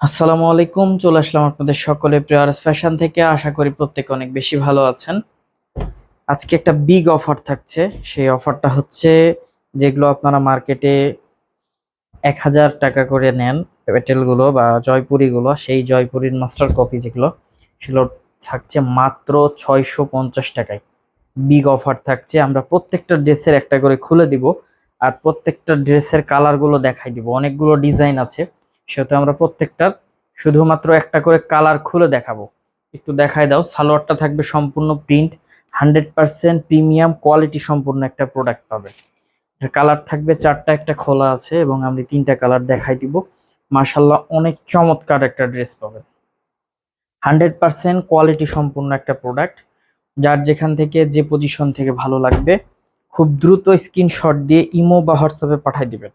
আসসালামু আলাইকুম, চলে আসলাম আপনাদের সকলে প্রিয়ার্স ফ্যাশন থেকে। আশা করি প্রত্যেকে অনেক বেশি ভালো আছেন। আজকে একটা বিগ অফার থাকছে। সেই অফারটা হচ্ছে যেগুলো আপনারা মার্কেটে এক হাজার টাকা করে নেন, পেটেলগুলো বা জয়পুরিগুলো, সেই জয়পুরির মাস্টার কপি যেগুলো, সেগুলো থাকছে মাত্র ছয়শো পঞ্চাশ টাকায়। বিগ অফার থাকছে। আমরা প্রত্যেকটা ড্রেসের একটা করে খুলে দিব, আর প্রত্যেকটা ড্রেসের কালারগুলো দেখাই দিব। অনেকগুলো ডিজাইন আছে। সেহেতু আমরা প্রত্যেকটার শুধুমাত্র একটা করে কালার খুলে দেখাবো। একটু দেখাই দাও, সালোয়ারটা থাকবে সম্পূর্ণ print hundred percent premium quality সম্পূর্ণ একটা প্রোডাক্ট পাবে। কালার থাকবে চারটা, একটা খোলা আছে এবং আমি তিনটা কালার দেখাই দিব। মার্শাল্লাহ অনেক চমৎকার একটা ড্রেস পাবেন হান্ড্রেড পার্সেন্ট কোয়ালিটি সম্পূর্ণ একটা প্রোডাক্ট যার যেখান থেকে, যে পজিশন থেকে ভালো লাগবে, খুব দ্রুত স্ক্রিনশট দিয়ে ইমো বা হোয়াটসঅ্যাপে পাঠিয়ে দিবেন।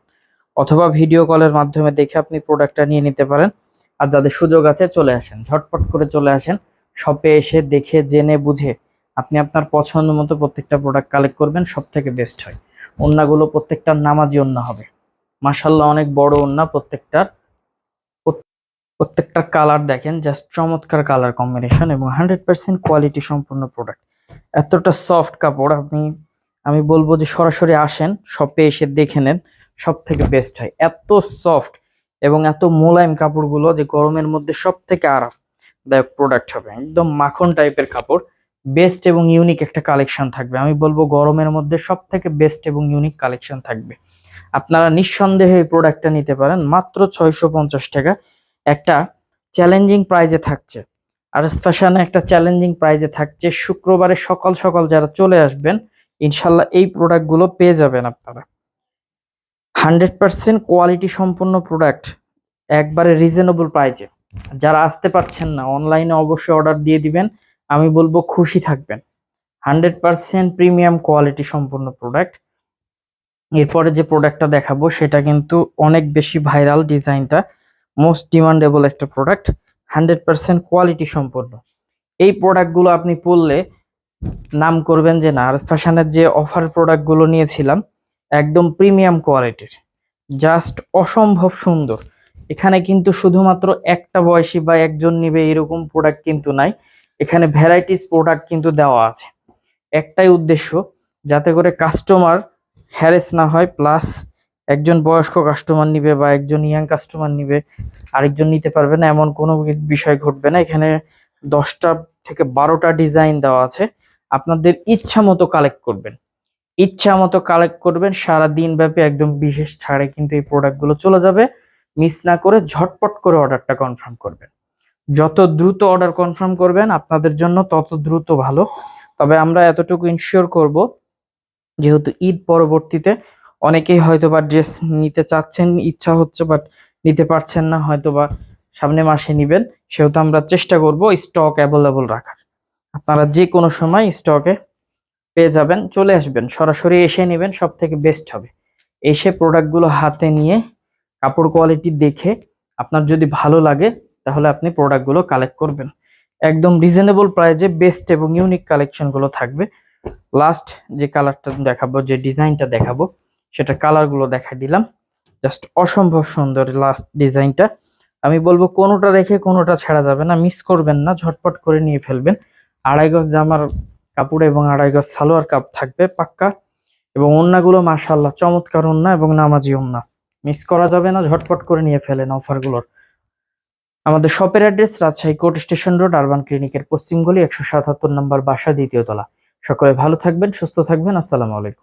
অথবা ভিডিও কলের মাধ্যমে দেখে আপনি প্রোডাক্টটা নিয়ে নিতে পারেন। আর যাদের সুযোগ আছে, চলে আসেন। ঝটপট করে চলে আসেন। শপে এসে দেখে, জেনে, বুঝে আপনি আপনার পছন্দ মতো প্রত্যেকটা প্রোডাক্ট কালেক্ট করবেন সব থেকে বেস্ট হয়। ওন্নাগুলো প্রত্যেকটা নামাজি ওন্না হবে। মাসাল্লাহ অনেক বড় ওন্না প্রত্যেকটার প্রত- প্রত্যেকটার কালার দেখেন জাস্ট চমৎকার কালার কম্বিনেশন এবং হান্ড্রেড পার্সেন্ট কোয়ালিটি সম্পূর্ণ প্রোডাক্ট এতটা সফট কাপড়, আপনি, আমি বলব যে সরাসরি আসেন শপে এসে দেখে নেন। সব থেকে বেস্ট হয়। এত সফট এবং এত মোলায়েম কাপড়গুলো যে গরমের মধ্যে সব থেকে আরামদায়ক প্রোডাক্ট হবে। একদম মাখন টাইপের কাপড়। বেস্ট এবং ইউনিক একটা কালেকশন থাকবে। আমি বলব গরমের মধ্যে সব থেকে বেস্ট এবং ইউনিক কালেকশন থাকবে। আপনারা নিঃসন্দেহে এই প্রোডাক্টটা নিতে পারেন। মাত্র ছয়শো পঞ্চাশ টাকা। একটা চ্যালেঞ্জিং প্রাইজে থাকছে। আর ফ্যাশনে একটা চ্যালেঞ্জিং প্রাইজে থাকছে। শুক্রবারে সকাল সকাল যারা চলে আসবেন, ইনশাল্লাহ এই প্রোডাক্টগুলো পেয়ে যাবেন আপনারা। হান্ড্রেড পার্সেন্ট কোয়ালিটি সম্পন্ন প্রোডাক্ট একবারে রিজনেবল প্রাইজে। যারা আসতে পারছেন না, অনলাইনে অবশ্যই অর্ডার দিয়ে দিবেন। আমি বলব খুশি থাকবেন। হান্ড্রেড পার্সেন্ট প্রিমিয়াম কোয়ালিটি সম্পন্ন প্রোডাক্ট। এরপরে যে প্রোডাক্টটা দেখাবো, সেটা কিন্তু অনেক বেশি ভাইরাল ডিজাইনটা। মোস্ট ডিমান্ডেবল একটা প্রোডাক্ট। হান্ড্রেড পার্সেন্ট কোয়ালিটি সম্পন্ন। এই প্রোডাক্টগুলো আপনি পরলে নাম করবেন যে না, আর ফ্যাশনের যে অফার প্রোডাক্টগুলো নিয়েছিলাম একদম প্রিমিয়াম কোয়ালিটির। জাস্ট অসম্ভব সুন্দর। এখানে কিন্তু শুধুমাত্র একটা বয়সী বা একজন নিবে এরকম প্রোডাক্ট কিন্তু নাই। এখানে ভ্যারাইটিস প্রোডাক্ট কিন্তু দেওয়া আছে। একটাই উদ্দেশ্য, যাতে করে কাস্টমার হ্যারেস না হয় প্লাস একজন বয়স্ক কাস্টমার নিবে বা একজন ইয়াং কাস্টমার নিবে, আরেকজন নিতে পারবে না, এমন কোনো বিষয় ঘটবে না। এখানে দশটা থেকে বারোটা ডিজাইন দেওয়া আছে। আপনাদের ইচ্ছা মতো কালেক্ট করবেন। ইচ্ছা মতো কালেক্ট করবেন, সারা দিন ব্যাপী একদম বিশেষ ছাড়ে কিন্তু এই প্রোডাক্টগুলো চলে যাবে। মিস না করে ঝটপট করে অর্ডারটা কনফার্ম করবেন। যত দ্রুত অর্ডার কনফার্ম করবেন, আপনাদের জন্য তত দ্রুত ভালো। তবে আমরা এতটুকু ইনশিওর করব, যেহেতু ঈদ পরবর্তীতে অনেকেই হয়তো বা ড্রেস নিতে চাচ্ছেন, ইচ্ছা হচ্ছে বাট নিতে পারছেন না হয়তো বা সামনে মাসে নিবেন, সেহেতু আমরা চেষ্টা করব স্টক অ্যাভেলেবল রাখার। আপনারা যে কোনো সময় স্টকে পেয়ে যাবেন, চলে আসবেন, সরাসরি এসে নেবেন সব থেকে বেস্ট হবে। এসে প্রোডাক্টগুলো হাতে নিয়ে, কাপড় কোয়ালিটি দেখে, আপনার যদি ভালো লাগে, তাহলে আপনি প্রোডাক্টগুলো কালেক্ট করবেন। একদম রিজনেবল প্রাইজে বেস্ট এবং ইউনিক কালেকশনগুলো থাকবে। লাস্ট যে কালারটা দেখাবো, যে ডিজাইনটা দেখাবো, সেটা কালারগুলো দেখা দিলাম। জাস্ট অসম্ভব সুন্দর লাস্ট ডিজাইনটা আমি বলব, কোনোটা রেখে কোনোটা ছাড়া যাবে না মিস করবেন না, ঝটপট করে নিয়ে ফেলবেন। আড়াই গজ জামার কাপড় এবং আড়াই গজ সালোয়ার কাপ থাকবে পাক্কা। এবং অন্যগুলো মাশাল্লাহ চমৎকার অন্যা এবং নামাজি অন্যা মিস করা যাবে না, ঝটপট করে নিয়ে ফেলেন অফারগুলোর আমাদের শপের address Rajshahi court station road, urban ক্লিনিকের পশ্চিমগুলি একশো সাতাত্তর নম্বর বাসা দ্বিতীয়তলা সকলে ভালো থাকবেন, সুস্থ থাকবেন, আসসালামু আলাইকুম।